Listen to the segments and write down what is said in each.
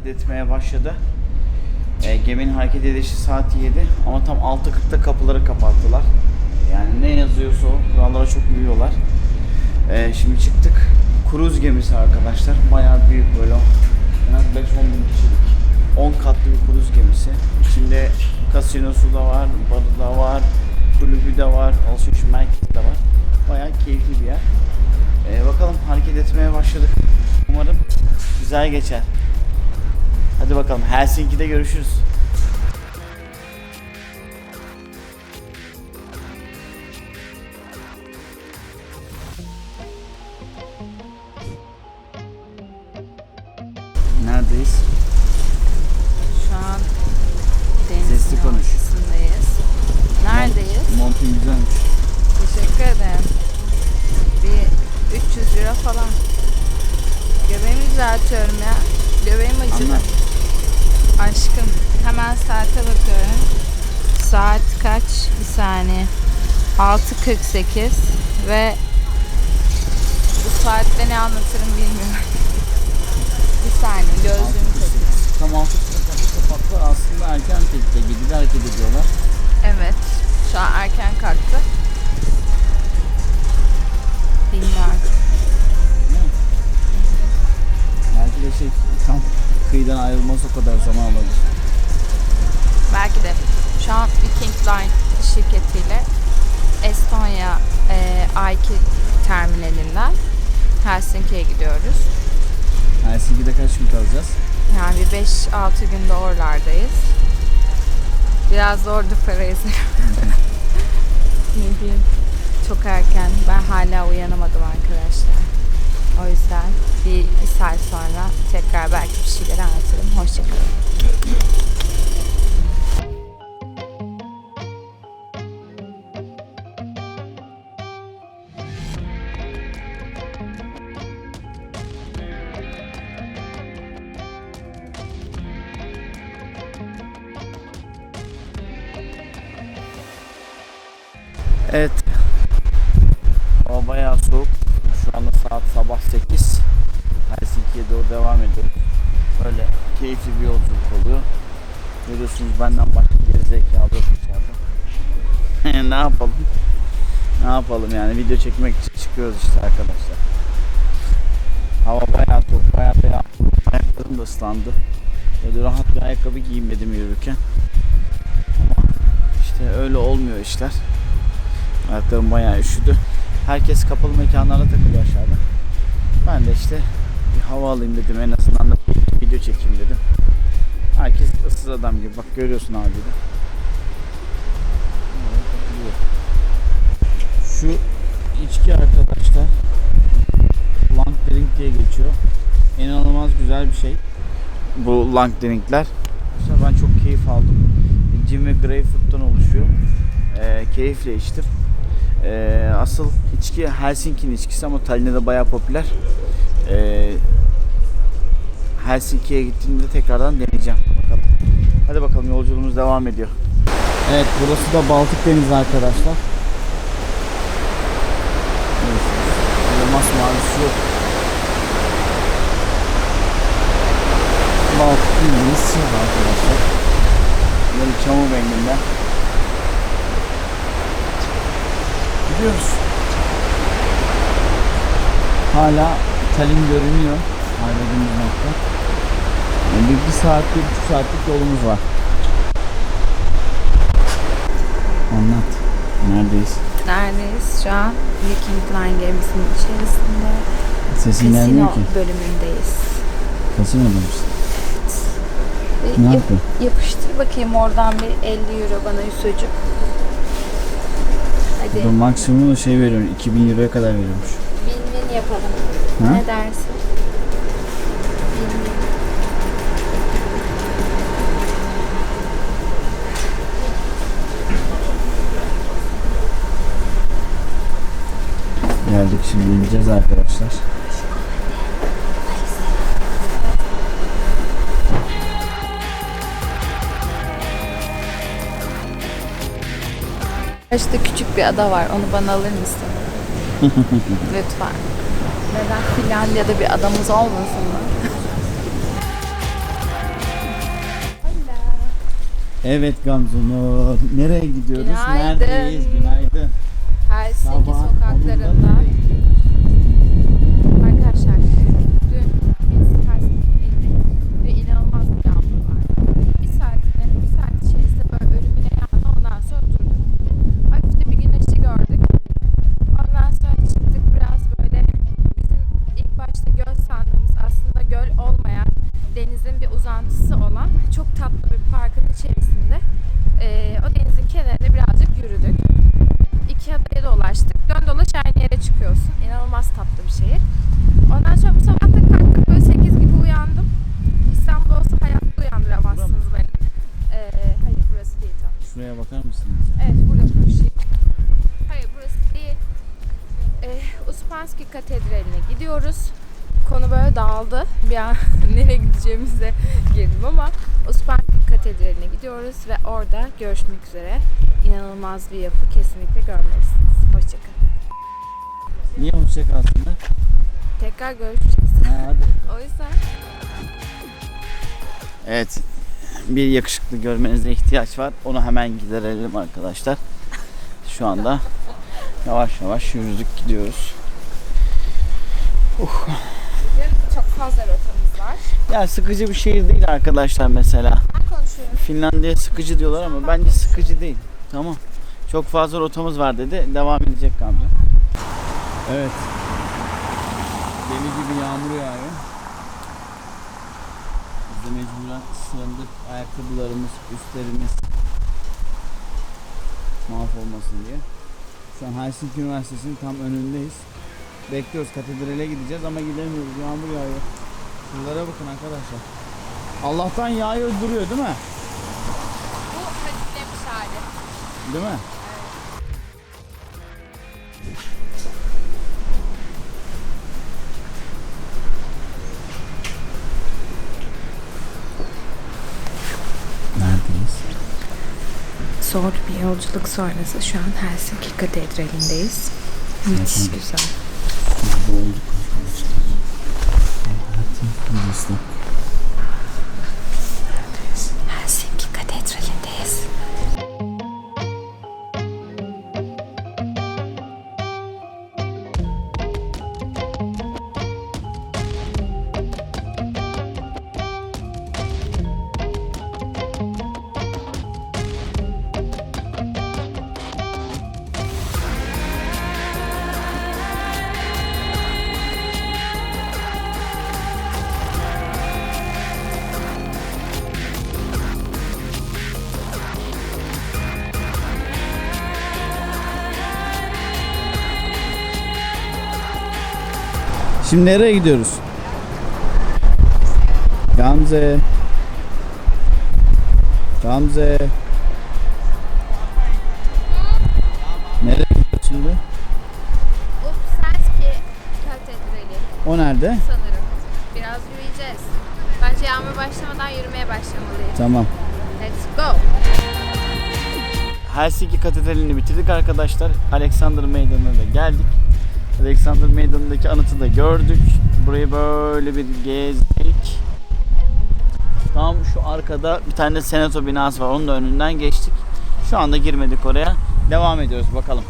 hareket etmeye başladı. E, geminin hareket edişi saat 7 ama tam 6.40'da kapıları kapattılar. Yani ne yazıyorsa o kurallara çok uyuyorlar. E, şimdi çıktık. Kruz gemisi arkadaşlar. Bayağı büyük böyle. En az 5-10 bin kişilik. 10 katlı bir kruz gemisi. İçinde kasinosu da var, barı da var, kulübü de var, alışveriş merkezi de var. Bayağı keyifli bir yer. Ee, bakalım hareket etmeye başladık. Umarım güzel geçer. Hadi bakalım Helsinki'de görüşürüz. Neredeyiz? Şu an denizin Sesli konuş. ortasındayız. Neredeyiz? Montun güzelmiş. Teşekkür ederim. Bir 300 lira falan. Göbeğimi düzeltiyorum ya. Göbeğim acıdı. Anlat. Aşkım hemen saate bakıyorum. Saat kaç? Bir saniye. 6.48 ve bu saatte ne anlatırım bilmiyorum. bir saniye gözlüğümü takayım. Tam altı kapattılar. Aslında erken hareket gidip hareket ediyorlar. Evet. Şu an erken kalktı. Bilmiyorum. Belki de şey tam kıyıdan ayrılması o kadar zaman alabilir. Belki de şu an Viking Line şirketiyle Estonya e, A2 terminalinden Helsinki'ye gidiyoruz. Helsinki'de kaç gün kalacağız? Yani bir 5-6 günde oralardayız. Biraz zordu parayı Ne diyeyim? Çok erken. Ben hala uyanamadım arkadaşlar. O yüzden bir, bir saat sonra tekrar belki bir şeyler anlatırım. Hoşçakalın. Evet. Hava bayağı soğuk. Şu anda saat sabah 8. Helsinki'ye doğru devam ediyor. Böyle keyifli bir yolculuk oluyor. Görüyorsunuz benden başka gerizekalı yok içeride. ne yapalım? Ne yapalım yani video çekmek için çıkıyoruz işte arkadaşlar. Hava bayağı soğuk, bayağı yağmurlu. Ayaklarım da ıslandı. Böyle rahat bir ayakkabı giymedim yürürken. Ama işte öyle olmuyor işler. Ayaklarım bayağı üşüdü. Herkes kapalı mekanlarda takılıyor aşağıda. Ben de işte bir hava alayım dedim en azından da video çekeyim dedim. Herkes ıssız adam gibi. Bak görüyorsun abi de. Şu içki arkadaşlar Lang Drink diye geçiyor. İnanılmaz güzel bir şey. Bu Lang Drink'ler. İşte ben çok keyif aldım. Gin ve Greyfurt'tan oluşuyor. Ee, keyifle içtim. Ee, asıl içki Helsinki'nin içkisi ama Tallinn'de bayağı popüler. Ee, Helsinki'ye gittiğimde tekrardan deneyeceğim. Bakalım. Hadi bakalım yolculuğumuz devam ediyor. Evet burası da Baltık Denizi arkadaşlar. Evet. Böyle masmavi su. Baltık Denizi arkadaşlar. Böyle çamur renginde. Gidiyoruz. Hala Tallinn görünüyor. Ayrıldığımız nokta. Yani bir, bir saat, bir buçuk saatlik yolumuz var. Anlat. Neredeyiz? Neredeyiz? Şu an Viking Line gemisinin içerisinde Sesin kasino gelmiyor ki. bölümündeyiz. Kasinoda mısın? Ve Ne yap- yapıyor? yapıştır bakayım oradan bir 50 euro bana Yusuf'cum. Hadi Bu maksimum şey veriyor. 2000 euroya kadar veriyormuş. win-win yapalım. Ha? Ne dersin? Geldik şimdi ineceğiz arkadaşlar. Karşıda küçük bir ada var. Onu bana alır mısın? Lütfen. Neden Finlandiya'da bir adamız olmasın mı? evet Gamzun'u. Nereye gidiyoruz? Günaydın. Neredeyiz? Günaydın. Helsinki Sabah sokaklarında. Çok tatlı bir parkın içerisinde eee, o denizin kenarında birazcık yürüdük. İki adaya dolaştık. Dön dolaş aynı yere çıkıyorsun. İnanılmaz tatlı bir şehir. Ondan sonra bu sabah da kalktık böyle 8 gibi uyandım. İstanbul olsa hayatta uyandıramazsınız beni. Ee, hayır burası değil tam. Şuraya bakar mısınız? Evet burada konuşayım. Hayır burası değil. Ee, Uspanski Katedrali'ne gidiyoruz. Konu böyle dağıldı. Bir an nereye gideceğimize girdim ama Uspanski Katedrali'ne gidiyoruz ve orada görüşmek üzere. İnanılmaz bir yapı kesinlikle görmelisiniz. Hoşçakalın. Niye hoşça kalsınlar? Tekrar görüşeceğiz. Ha, hadi. O yüzden Evet. Bir yakışıklı görmenize ihtiyaç var. Onu hemen giderelim arkadaşlar. Şu anda yavaş yavaş yürüdük gidiyoruz. çok fazla rotamız var. Ya sıkıcı bir şehir değil arkadaşlar mesela. Ben konuşuyorum. Finlandiya sıkıcı diyorlar ama bence sıkıcı değil. Tamam. Çok fazla rotamız var dedi. Devam edecek Gamze. Evet. Deli gibi yağmur yağıyor. Biz de mecburen sığındık. Ayakkabılarımız, üstlerimiz mahvolmasın diye. Şu an Helsinki Üniversitesi'nin tam önündeyiz. Bekliyoruz katedrale gideceğiz ama gidemiyoruz. Yağmur yağıyor. Şuralara bakın arkadaşlar. Allah'tan yağıyor duruyor değil mi? Bu hafiflemiş hali. Değil mi? Neredeyiz? Zor bir yolculuk sonrası şu an Helsinki Katedrali'ndeyiz. Müthiş güzel. Burada Şimdi nereye gidiyoruz? Gamze. Gamze. Nereye gidiyoruz şimdi? Upsanski Katedrali O nerede? sanırım. Biraz yürüyeceğiz. Bence yağmur başlamadan yürümeye başlamalıyız. Tamam. Let's go. Helsinki Katedrali'ni bitirdik arkadaşlar. Alexander Meydanı'na da geldik. Alexander Meydanı'ndaki anıtı da gördük. Burayı böyle bir gezdik. Tam şu arkada bir tane senato binası var. Onun da önünden geçtik. Şu anda girmedik oraya. Devam ediyoruz bakalım.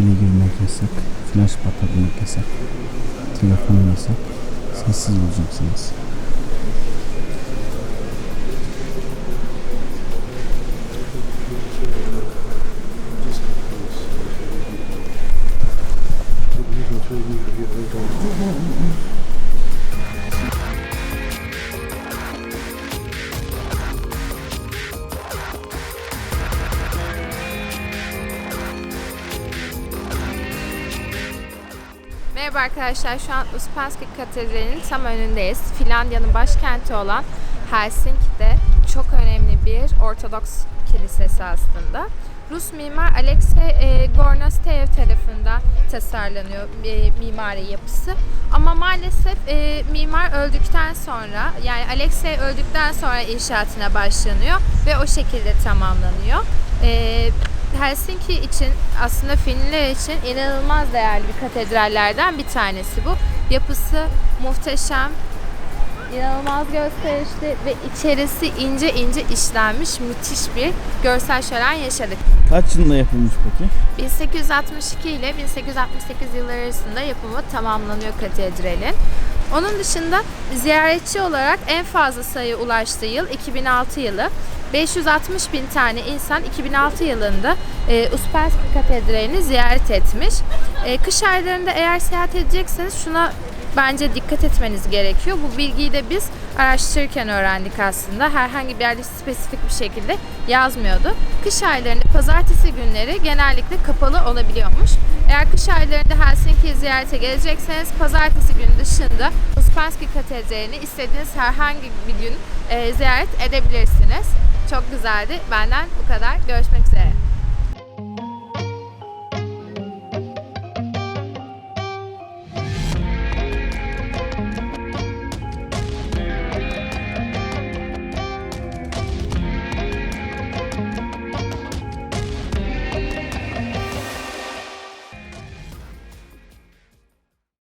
Kafene girmek yasak. Flash patlatmak yasak. Telefon yasak. Sessiz olacaksınız. Merhaba arkadaşlar, şu an Uspenski Katedrali'nin tam önündeyiz. Finlandiya'nın başkenti olan Helsinki'de çok önemli bir Ortodoks kilisesi aslında. Rus mimar Alexey e, Gornasteyev tarafından tasarlanıyor e, mimari yapısı. Ama maalesef e, mimar öldükten sonra yani Alexey öldükten sonra inşaatına başlanıyor ve o şekilde tamamlanıyor. E, Helsinki için aslında Finliler için inanılmaz değerli bir katedrallerden bir tanesi bu. Yapısı muhteşem, inanılmaz gösterişli ve içerisi ince ince işlenmiş müthiş bir görsel şölen yaşadık. Kaç yılında yapılmış peki? 1862 ile 1868 yılları arasında yapımı tamamlanıyor katedralin. Onun dışında ziyaretçi olarak en fazla sayı ulaştığı yıl 2006 yılı. 560 bin tane insan 2006 yılında e, Uspenski Katedrali'ni ziyaret etmiş. E, kış aylarında eğer seyahat edecekseniz şuna bence dikkat etmeniz gerekiyor. Bu bilgiyi de biz araştırırken öğrendik aslında. Herhangi bir yerde spesifik bir şekilde yazmıyordu. Kış aylarında pazartesi günleri genellikle kapalı olabiliyormuş. Eğer kış aylarında Helsinki'ye ziyarete gelecekseniz pazartesi günü dışında Uspenski Katedrali'ni istediğiniz herhangi bir gün e, ziyaret edebilirsiniz. Çok güzeldi. Benden bu kadar. Görüşmek üzere.